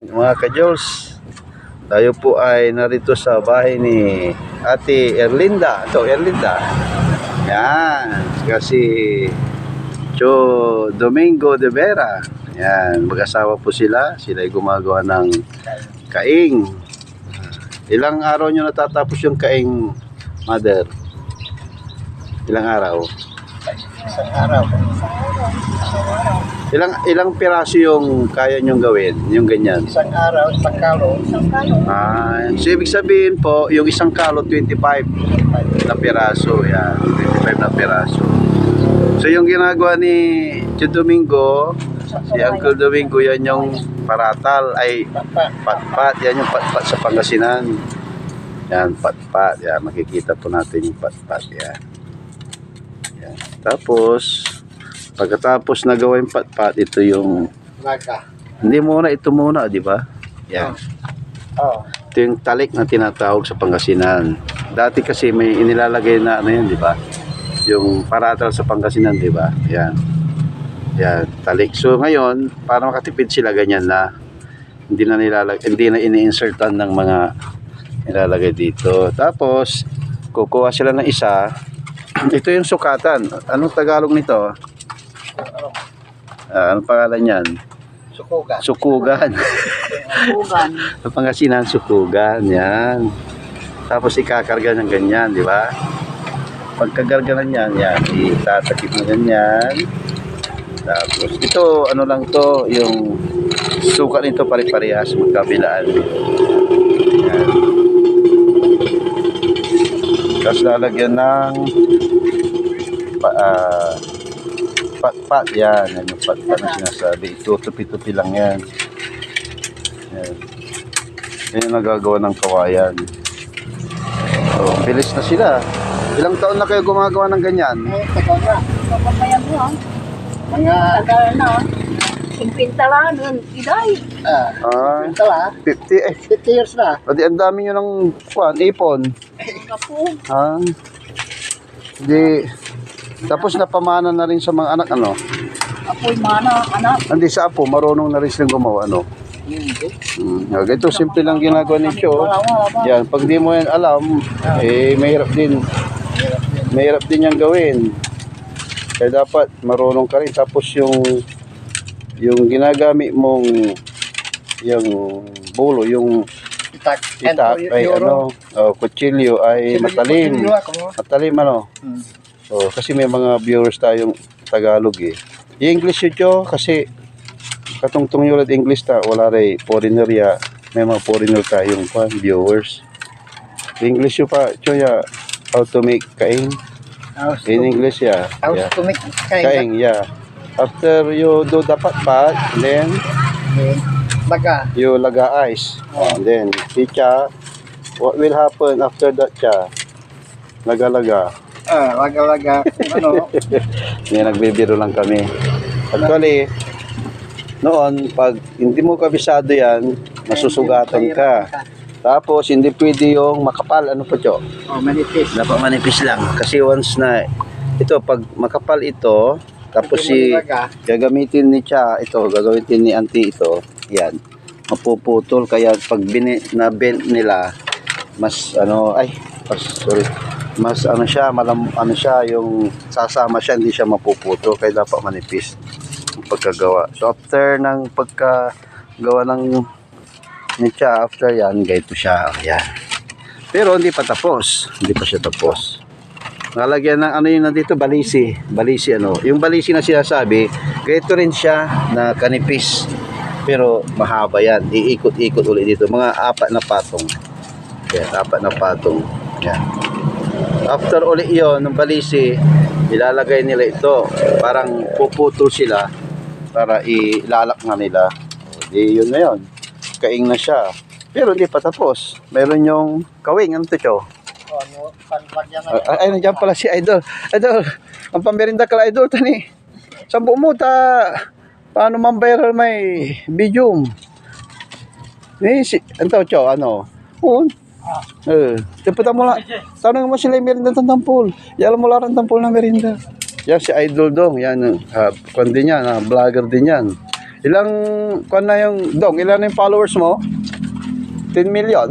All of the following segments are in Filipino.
Mga ka-Jules, tayo po ay narito sa bahay ni Ate Erlinda. Ito, Erlinda. Yan, kasi Cho Domingo de Vera. Yan, mag-asawa po sila. Sila ay gumagawa ng kaing. Ilang araw nyo natatapos yung kaing, mother? Ilang araw? Isang araw. Ilang ilang piraso yung kaya nyong gawin, yung ganyan? Isang araw, isang kalo. Ah, so ibig sabihin po, yung isang kalo 25 na piraso, yan, 25 na piraso. So yung ginagawa ni Tio Domingo, si Uncle Domingo, yan yung paratal, ay patpat, yan yung patpat sa Pangasinan. Yan, patpat, yan, makikita po natin yung patpat, yan. yan. Tapos, pagkatapos na gawin patpat, ito yung, Naga. hindi muna, ito muna, di ba? Yan. Oh. Ito yung talik na tinatawag sa Pangasinan. Dati kasi may inilalagay na ano yan, di ba? Yung paratal sa Pangasinan, di ba? Yan. Yan, talik. So ngayon, para makatipid sila ganyan na hindi na nilalag hindi na ini-insertan ng mga nilalagay dito. Tapos kukuha sila ng isa. Ito yung sukatan. Anong Tagalog nito? Ah, anong pangalan niyan? Sukuga. Sukugan. Ugan. Sa Pangasinan, sukugan. Yan. Tapos ikakarga ng ganyan, di ba? Pagkagarga ng yan, yan. Itatakip mo ganyan. Tapos, ito, ano lang to, yung sukat nito pare-parehas, magkabilaan. Yan. Tapos lalagyan ng pa, ah, pat-pat yan. Yan yung pat-pat na sinasabi. Itutupi-tupi lang yan. Yan. Yan yung nagagawa ng kawayan. So, bilis na sila. Ilang taon na kayo gumagawa ng ganyan? Eh, tagal na. Papapayan mo ah. Mga, Tagal na. Impinta lang nun. Iday. ah, Ah, ito ah. 50 eh. 50 years na. Pati ang dami nyo ng kuan, ipon. Kapo. Ha? Hindi. Tapos napamana na rin sa mga anak, ano? Apoy mana, anak. Hindi sa apo, marunong na rin silang gumawa, ano? Hindi. Hmm. Ito, simple lang ginagawa ni Cho. Yan, pag di mo yan alam, eh, mahirap din. Mahirap din yan gawin. Kaya dapat marunong ka rin. Tapos yung yung ginagamit mong yung bulo, yung Itak. itak ay ano, oh, kutsilyo ay matalim. Matalim ano. Hmm. So, kasi may mga viewers tayong Tagalog eh. I-English yun kasi katungtong yung ulit English ta, wala rin foreigner ya. May mga foreigner tayong kwan, viewers. English yun pa, Cho ya, how to make kaing. House In English ya. house Yeah. to make kain. Kaing, yeah. After you do the pat then Baga. you laga ice. And then, si cha, what will happen after that cha? Laga-laga. Ah, laga-laga. ano, Yan, nagbibiro lang kami. Actually, noon, pag hindi mo kabisado yan, masusugatan ka. Tapos, hindi pwede yung makapal. Ano po, Cho? Oh, manipis. Dapat manipis lang. Kasi once na, ito, pag makapal ito, tapos si, gagamitin ni Cha, ito, gagamitin ni Auntie ito, yan, mapuputol. Kaya pag bini, na bend nila, mas, ano, ay, mas, sorry, mas, ano siya, malam, ano siya, yung sasama siya, hindi siya mapuputol. Kaya dapat manipis ang pagkagawa. So, after ng pagkagawa ng ni Cha, after yan, ganito siya, yan. Pero hindi pa tapos. Hindi pa siya tapos. Nalagyan ng ano yun nandito, balisi. Balisi ano. Yung balisi na sinasabi, ganito rin siya na kanipis. Pero mahaba yan. Iikot-ikot ulit dito. Mga apat na patong. Yan, apat na patong. Yan. After ulit yon ng balisi, ilalagay nila ito. Parang puputol sila para ilalak nga nila. O, Di yun na yun. Kaing na siya. Pero hindi pa tapos. Meron yung kawing. Ano to, Cho? Oh, ano, na. Ay, ay, nandiyan pala si Idol. Idol, ang pamberinda ka Idol, tani. Sambu mo ta, paano man viral may bidyum? Eh, si, ano cho, ano? Un. Eh, tiputan mo lang. Tanong mo sila yung merinda ng tampol. Yan mo lang ang tampol ng merinda. Yan si Idol dong, yan, uh, kwan din yan, ah, vlogger din yan. Ilang, kung na yung, Dong, ilan na yung followers mo? 10 million?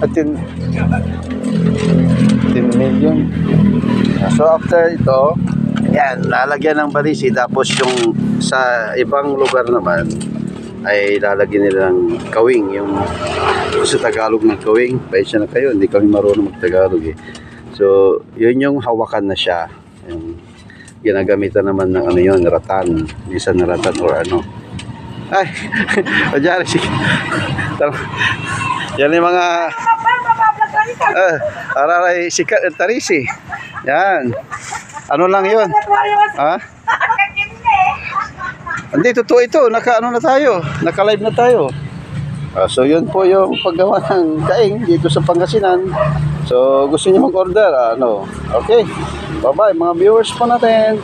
At 10, 10 million. So after ito, yan, lalagyan ng barisi tapos yung sa ibang lugar naman ay lalagyan nila ng kawing, yung sa Tagalog ng kawing. Paisa na kayo, hindi kami marunong mag-Tagalog eh. So, yun yung hawakan na siya. Yung ginagamitan naman ng ano yun, ratan. Minsan na ratan or ano. Ay, Pajari, sige. Yan yung mga Ah, araray si Tarisi. Yan. Ano lang 'yon? Ha? Hindi totoo ito. Naka ano na tayo? Naka-live na tayo. Ah, so yun po yung paggawa ng kaing dito sa Pangasinan. So gusto niyo mag-order, ah, ano? Okay. Bye-bye mga viewers po natin.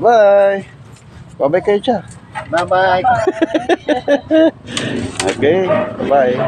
Bye. Bye-bye kayo dyan. Bye-bye. Okay. Bye.